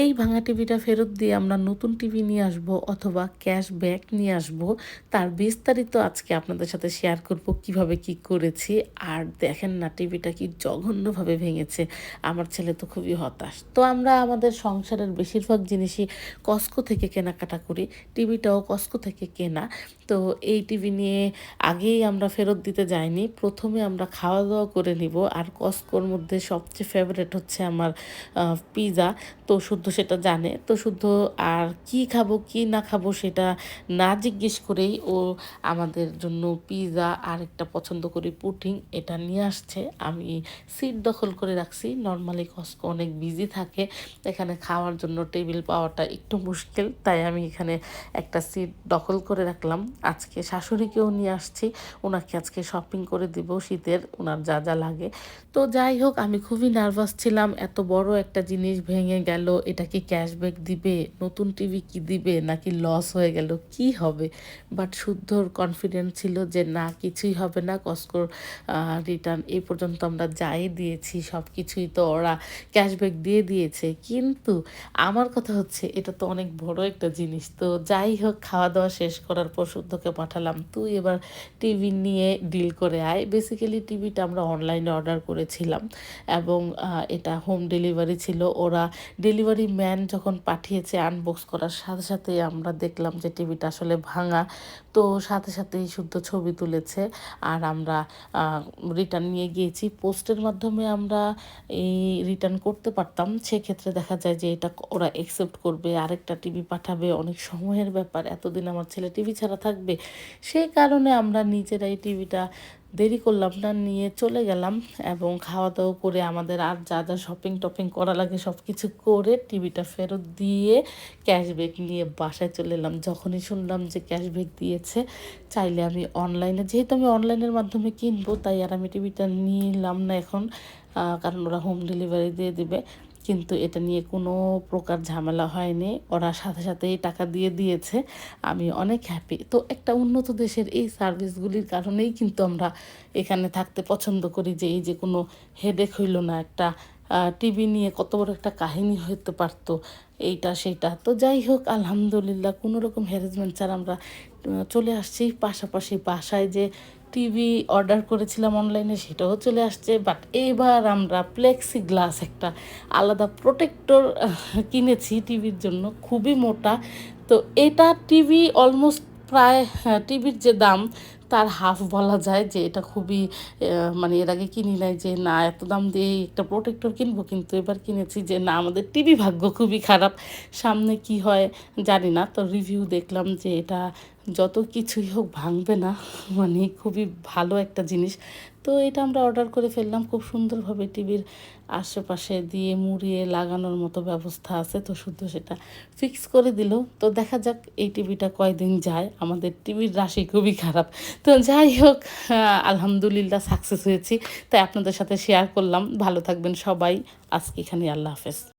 এই ভাঙা টিভিটা ফেরত দিয়ে আমরা নতুন টিভি নিয়ে আসব অথবা ক্যাশ ব্যাক নিয়ে আসব। তার বিস্তারিত আজকে আপনাদের সাথে শেয়ার করব কীভাবে কি করেছি। আর দেখেন না, টিভিটা কি জঘন্যভাবে ভেঙেছে। আমার ছেলে তো খুবই হতাশ। তো আমরা আমাদের সংসারের বেশিরভাগ জিনিসই কস্কো থেকে কেনাকাটা করি। টিভিটাও কস্কো থেকে কেনা। তো এই টিভি নিয়ে আগেই আমরা ফেরত দিতে যাইনি। প্রথমে আমরা খাওয়া দাওয়া করে নিব। আর কস্কোর মধ্যে সবচেয়ে ফেভারেট হচ্ছে আমার পিৎজা তো শুদ্ধ সেটা জানে। তো শুদ্ধ আর কি খাব, কি না খাব সেটা না জিজ্ঞেস করেই ও আমাদের জন্য পিৎজা আর একটা পছন্দ করি পুটিং এটা নিয়ে আসছে। আমি সিট দখল করে রাখছি। নর্মালি কস্কো অনেক বিজি থাকে। এখানে খাওয়ার জন্য টেবিল পাওয়াটা একটু মুশকিল। তাই আমি এখানে একটা সিট দখল করে রাখলাম। আজকে শাশুড়িকেও নিয়ে আসছি। ওনাকে আজকে শপিং করে দিব শীতের, ওনার যা যা লাগে। তো যাই হোক, আমি খুবই নার্ভাস ছিলাম। এত বড় একটা জিনিস ভেঙে গেল এটা কি ক্যাশব্যাক দিবে? নতুন টিভি কি দিবে? নাকি লস হয়ে গেল? কি হবে? বাট শুদ্ধর কনফিডেন্স ছিল যে না, কিছুই হবে না। কস্কোর রিটার্ন এই পর্যন্ত আমরা যাই দিয়েছি সব কিছুই তো ওরা ক্যাশব্যাক দিয়ে দিয়েছে। কিন্তু আমার কথা হচ্ছে, এটা তো অনেক বড় একটা জিনিস। তো যাই হোক খাওয়া দাওয়া শেষ করার পর শুদ্ধকে পাঠালাম। তুই এবার টিভি নিয়ে ডিল করে আয়। বেসিক্যালি টিভিটা আমরা অনলাইনে অর্ডার করেছিলাম এবং এটা হোম ডেলিভারি ছিল। ওরা ডেলিভারি ম্যান যখন পাঠিয়েছে আনবক্স করার সাথে সাথে আমরা দেখলাম যে টিভিটা আসলে ভাঙা। তো সাথে সাথেই শুদ্ধ ছবি তুলেছে আর আমরা রিটার্ন নিয়ে গিয়েছি। পোস্টের মাধ্যমে আমরা এই রিটার্ন করতে পারতাম। সেক্ষেত্রে দেখা যায় যে এটা ওরা অ্যাকসেপ্ট করবে, আরেকটা টিভি পাঠাবে। অনেক সময়ের ব্যাপার। এতদিন আমার ছেলে টিভি ছাড়া থাকবে। সেই কারণে আমরা নিজেরাই টিভিটা দেরি করলাম না, নিয়ে চলে গেলাম এবং খাওয়া দাওয়া করে আমাদের আর যা যা শপিং টপিং করা লাগে সব কিছু করে টিভিটা ফেরত দিয়ে ক্যাশব্যাক নিয়ে বাসায় চলে এলাম। যখনই শুনলাম যে ক্যাশব্যাক দিয়েছে, চাইলে আমি অনলাইনে যেহেতু আমি অনলাইনের মাধ্যমে কিনবো, তাই আর আমি টিভিটা নিলাম না এখন কারণ ওরা হোম ডেলিভারি দিয়ে দিবে। কিন্তু এটা নিয়ে কোনো প্রকার ঝামেলা হয়নি। ওরা সাথে সাথেই টাকা দিয়ে দিয়েছে। আমি অনেক হ্যাপি তো একটা উন্নত দেশের এই সার্ভিসগুলির কারণেই কিন্তু আমরা এখানে থাকতে পছন্দ করি যে এই যে কোনো হেডেক হইল না, একটা টিভি নিয়ে কত বড় একটা কাহিনী হতে পারতো, এইটা সেইটা। তো যাই হোক, আলহামদুলিল্লাহ, কোনো রকম হ্যারেসমেন্ট ছাড়া আমরা চলে আসছি। পাশাপাশি বাসায় যে টিভি অর্ডার করেছিলাম অনলাইনে সেটাও চলে আসছে। বাট এবার আমরা প্লেক্সি গ্লাস একটা আলাদা প্রোটেক্টর কিনেছি টিভির জন্য, খুবই মোটা। তো এটা টিভি অলমোস্ট প্রায় টিভির যে দাম তার হাফ বলা যায় যে এটা খুবই মানে এর আগে কিনি নাই যে না, এত দাম দিয়ে একটা প্রোটেক্টর কিনবো, কিন্তু এবার কিনেছি যে না, আমাদের টিভি ভাগ্য খুবই খারাপ। সামনে কি হয় জানি না, তো রিভিউ দেখলাম যে এটা যত কিছুই হোক ভাঙবে না মানে খুবই ভালো একটা জিনিস। তো এটা আমরা অর্ডার করে ফেললাম, খুব সুন্দরভাবে টিভির আশেপাশে দিয়ে মুড়িয়ে লাগানোর মতো ব্যবস্থা আছে, তো শুধু সেটা ফিক্স করে দিল। তো দেখা যাক এই টিভিটা কয়দিন যায়, আমাদের টিভির রাশি খুবই খারাপ। তো যাই হোক আলহামদুলিল্লাহ সাকসেস হয়েছি। তাই আপনাদের সাথে শেয়ার করলাম। ভালো থাকবেন সবাই। আজকে এখানে আল্লাহ হাফেজ।